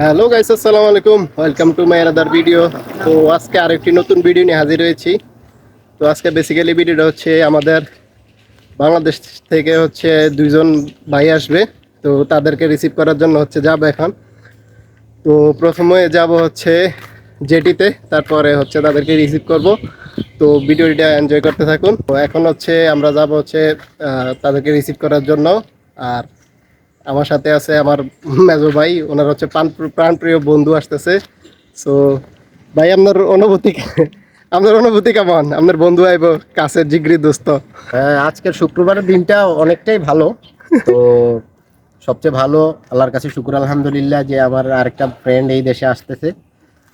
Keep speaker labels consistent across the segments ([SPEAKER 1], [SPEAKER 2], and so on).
[SPEAKER 1] Hello guys আসসালামু আলাইকুম। Welcome to my other video তো আজকে আরেকটি নতুন ভিডিও নিয়ে হাজির হয়েছি। তো আজকে বেসিক্যালি ভিডিওটা হচ্ছে আমাদের বাংলাদেশ থেকে হচ্ছে দুইজন ভাই আসবে। তো তাদেরকে রিসিভ করার জন্য হচ্ছে যাব এখন। তো প্রথমে যাব হচ্ছে জেটিতে, তারপরে হচ্ছে তাদেরকে রিসিভ করব। তো ভিডিওটা এনজয় করতে থাকুন। তো এখন হচ্ছে আমরা যাব হচ্ছে তাদেরকে রিসিভ করার জন্য। আর আমার সাথে আছে আমার মেজো ভাই ওনার হচ্ছে প্রাণ প্রাণপ্রিয় বন্ধু আসতেছে। সো ভাই আপনার অনুভূতি আপনার অনুভূতি কেমন? আপনার বন্ধু আইব কাছের জিগরি দোস্ত।
[SPEAKER 2] হ্যাঁ, আজকের শুক্রবারের দিনটা অনেকটাই ভালো। তো সবচেয়ে ভালো আল্লাহর কাছে শুক্র আলহামদুলিল্লাহ যে আমার আরেকটা ফ্রেন্ড এই দেশে আসতেছে।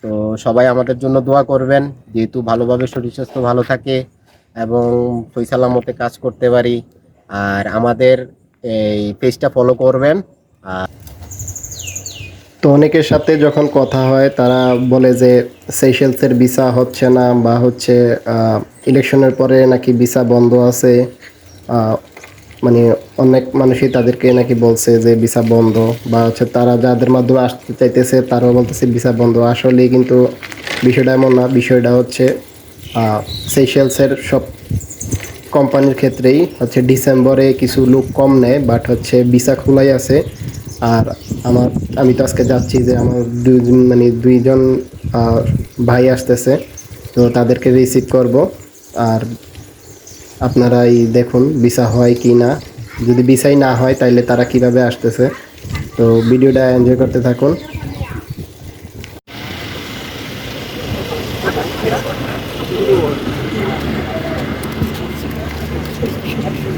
[SPEAKER 2] তো সবাই আমাদের জন্য দোয়া করবেন যেহেতু ভালোভাবে শরীর স্বাস্থ্য ভালো থাকে এবং ফৈসালামতে কাজ করতে পারি। আর আমাদের এই পেজটা ফলো করবেন।
[SPEAKER 1] আর তো অনেকের সাথে যখন কথা হয়, তারা বলে যে সেইশেলসের ভিসা হচ্ছে না বা হচ্ছে ইলেকশনের পরে নাকি ভিসা বন্ধ আছে। মানে অনেক মানুষই তাদেরকে নাকি বলছে যে ভিসা বন্ধ বা হচ্ছে তারা যাদের মাধ্যমে আসতে চাইতেছে, তারাও বলতেছে ভিসা বন্ধ। আসলে কিন্তু বিষয়টা এমন না, বিষয়টা হচ্ছে সেইশেলসের সব কোম্পানির ক্ষেত্রেই হচ্ছে ডিসেম্বরে কিছু লোক কম নেয় বাট হচ্ছে ভিসা খোলাই আছে। আর আমার, আমি তো আজকে যাচ্ছি যে আমার দুইজন মানে দুইজন ভাই আসতেছে, তো তাদেরকে রিসিভ করব। আর আপনারাই দেখুন ভিসা হয় কি না। যদি ভিসাই না হয় তাহলে তারা কীভাবে আসতেছে। তো ভিডিওটা এনজয় করতে থাকুন।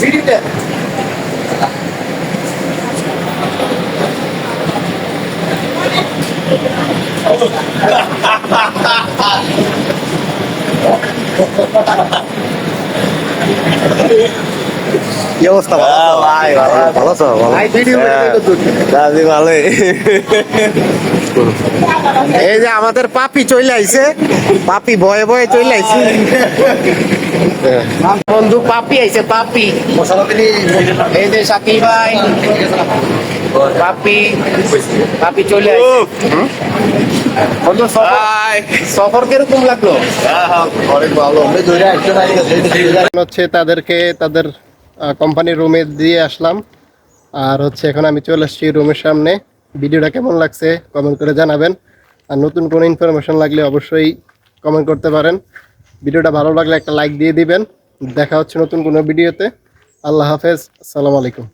[SPEAKER 3] வீடியோ Oh,
[SPEAKER 1] কি অবস্থা?
[SPEAKER 2] ভালো ভাই ভালো আছো। ভালো ভালোই। এই যে আমাদের পাপি চলে আইছে। পাপি ভয়ে ভয়ে চলে আইছে। বন্ধু পাপি আইছে পাপি। এই যে সাকিব ভাই পাপি পাপি চলে বন্ধু সফর সফর কীরকম লাগল?
[SPEAKER 1] হচ্ছে তাদেরকে তাদের কোম্পানির রুমে দিয়ে আসলাম। আর হচ্ছে এখন আমি চলে আসছি রুমের সামনে। ভিডিওটা কেমন লাগছে কমেন্ট করে জানাবেন। আর নতুন কোনো ইনফরমেশন লাগলে অবশ্যই কমেন্ট করতে পারেন। ভিডিওটা ভালো লাগলে একটা লাইক দিয়ে দিবেন। দেখা হচ্ছে নতুন কোনো ভিডিওতে। আল্লাহ হাফেজ। সালাম আলাইকুম।